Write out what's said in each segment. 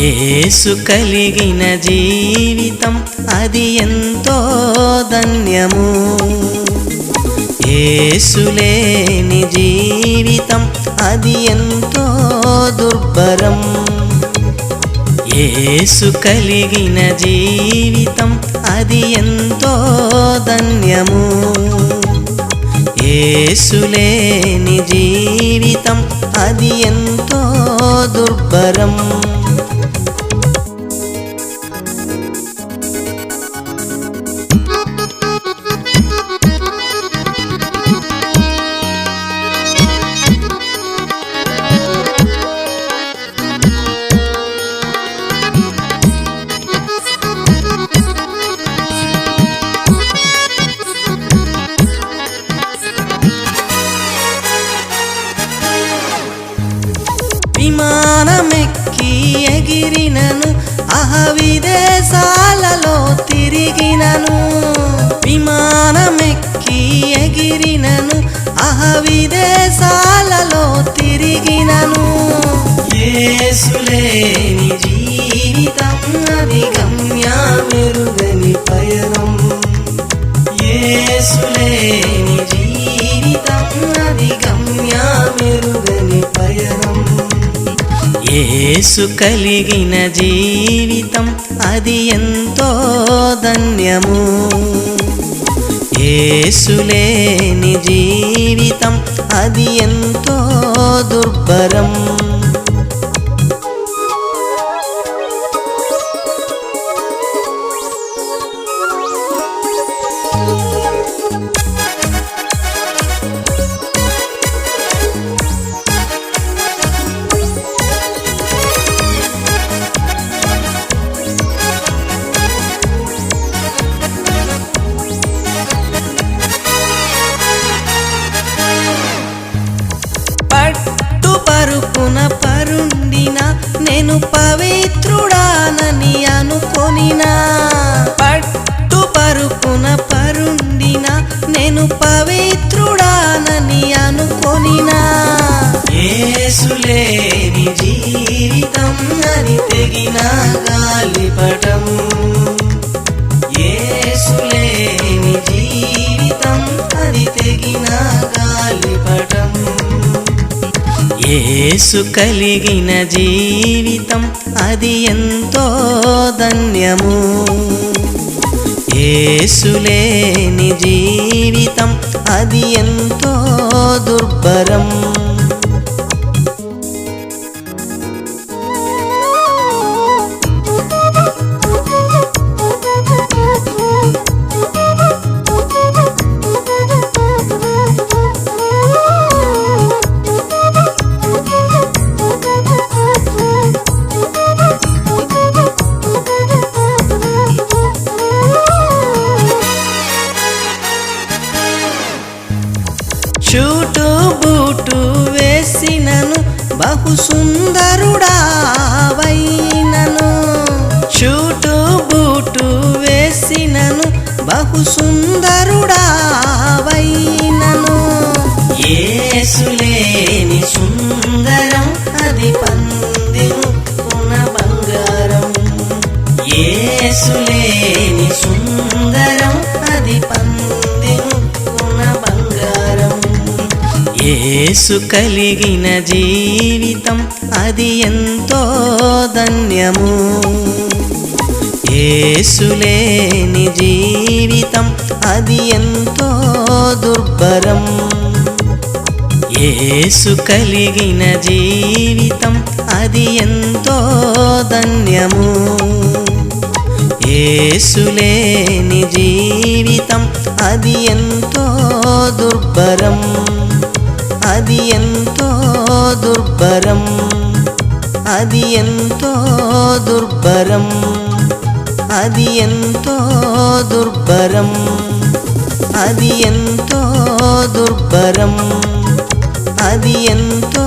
ఏసు కలిగిన జీవితం అది ఎంతో ధన్యము. ఏసులేని జీవితం అది ఎంతో దుర్భరం. ఏసు కలిగిన జీవితం అది ఎంతో ధన్యము. ఏసులేని జీవితం అది ఎంతో దుర్భరం. తిరిగినను అహ విదేశాలలో తిరిగినను. విమానమెక్కి ఎగిరినను. అహ విదేశాలలో తిరిగినను. ఏసులేని జీవితం అది గమ్యా మెరుగని పయనం యేసు కలిగిన జీవితం అది ఎంతో ధన్యము. యేసులేని జీవితం అది ఎంతో దుర్భరం. అని గాలిపటం ఏసులేని జీవితం అది తెగిన గాలిపటం ఏసు కలిగిన జీవితం అది ఎంతో ధన్యము. ఏసులేని జీవితం అది ఎంతో దుర్భరం. బహు సుందరుడా షూటు బూటు వేసినను బహు సుందరుడా వైనను సుందరం అది పందిముక్కున బంగారం యేసులేని యేసు కలిగిన జీవితం అది ఎంతో ధన్యము. యేసు జీవితం అది ఎంతో దుర్భరం. యేసు కలిగిన జీవితం అది ఎంతో ధన్యము. యేసు జీవితం అది ఎంతో దుర్భరం. అది ఎంతో దుర్భరం అది ఎంతో దుర్భరం అది ఎంతో దుర్భరం అది ఎంతో దుర్భరం అది ఎంతో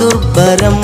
దుర్భరం.